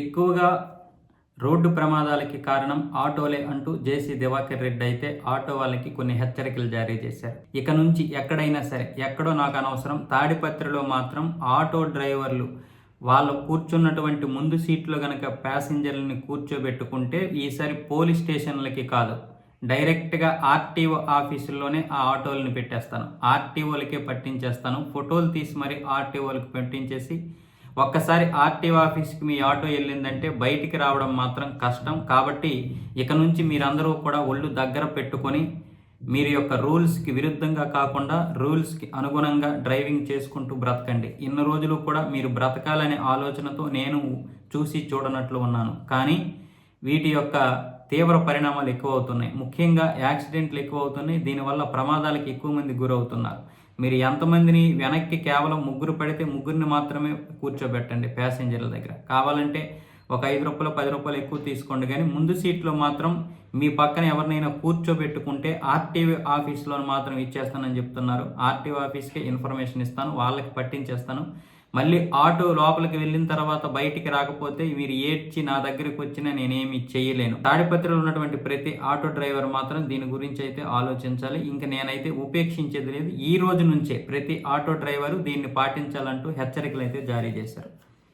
ఎక్కువగా రోడ్డు ప్రమాదాలకి కారణం ఆటోలే అంటూ జేసీ దివాకర్ రెడ్డి అయితే ఆటో వాళ్ళకి కొన్ని హెచ్చరికలు జారీ చేశారు. ఇక నుంచి ఎక్కడైనా సరే ఎక్కడో నాకు అనవసరం తాడిపత్రిలో మాత్రం ఆటో డ్రైవర్లు వాళ్ళు కూర్చున్నటువంటి ముందు సీట్లో గనక ప్యాసింజర్లని కూర్చోబెట్టుకుంటే ఈసారి పోలీస్ స్టేషన్లకి కాదు డైరెక్ట్గా ఆర్టీఓ ఆఫీసుల్లోనే ఆ ఆటోలను పెట్టేస్తాను. ఆర్టీఓలకే పట్టించేస్తాను. ఫోటోలు తీసి మరి ఆర్టీఓలకు పెట్టించేసి ఒక్కసారి ఆర్టీఓ ఆఫీస్కి మీ ఆటో వెళ్ళిందంటే బయటికి రావడం మాత్రం కష్టం. కాబట్టి ఇక నుంచి మీరందరూ కూడా ఒళ్ళు దగ్గర పెట్టుకొని మీరు యొక్క రూల్స్కి విరుద్ధంగా కాకుండా రూల్స్కి అనుగుణంగా డ్రైవింగ్ చేసుకుంటూ బ్రతకండి. ఇన్ని రోజులు కూడా మీరు బ్రతకాలనే ఆలోచనతో నేను చూసి చూడనట్లు ఉన్నాను. కానీ వీటి యొక్క తీవ్ర పరిణామాలు ఎక్కువ అవుతున్నాయి. ముఖ్యంగా యాక్సిడెంట్లు ఎక్కువ అవుతున్నాయి. దీనివల్ల ప్రమాదాలకు ఎక్కువ మంది గురవుతున్నారు. మీరు ఎంతమందిని వెనక్కి కేవలం ముగ్గురు పడితే ముగ్గురిని మాత్రమే కూర్చోబెట్టండి ప్యాసింజర్ల దగ్గర. కావాలంటే ఒక ఐదు రూపాయలు పది రూపాయలు ఎక్కువ తీసుకోండి. కానీ ముందు సీట్లో మాత్రం మీ పక్కన ఎవరినైనా కూర్చోబెట్టుకుంటే ఆర్టీవీ ఆఫీస్లో మాత్రం ఇచ్చేస్తానని చెప్తున్నారు. ఆర్టీఓ ఆఫీస్కి ఇన్ఫర్మేషన్ ఇస్తాను వాళ్ళకి పట్టించేస్తాను. మళ్ళీ ఆటో లోపలికి వెళ్ళిన తర్వాత బయటికి రాకపోతే మీరు ఏడ్చి నా దగ్గరికి వచ్చినా నేనేమి చేయలేను. తాడిపత్రిలో ఉన్నటువంటి ప్రతి ఆటో డ్రైవర్ మాత్రం దీని గురించి అయితే ఆలోచించాలి. ఇంకా నేనైతే ఉపేక్షించేది లేదు. ఈ రోజు నుంచే ప్రతి ఆటో డ్రైవరు దీన్ని పాటించాలంటూ హెచ్చరికలు అయితే జారీ చేశారు.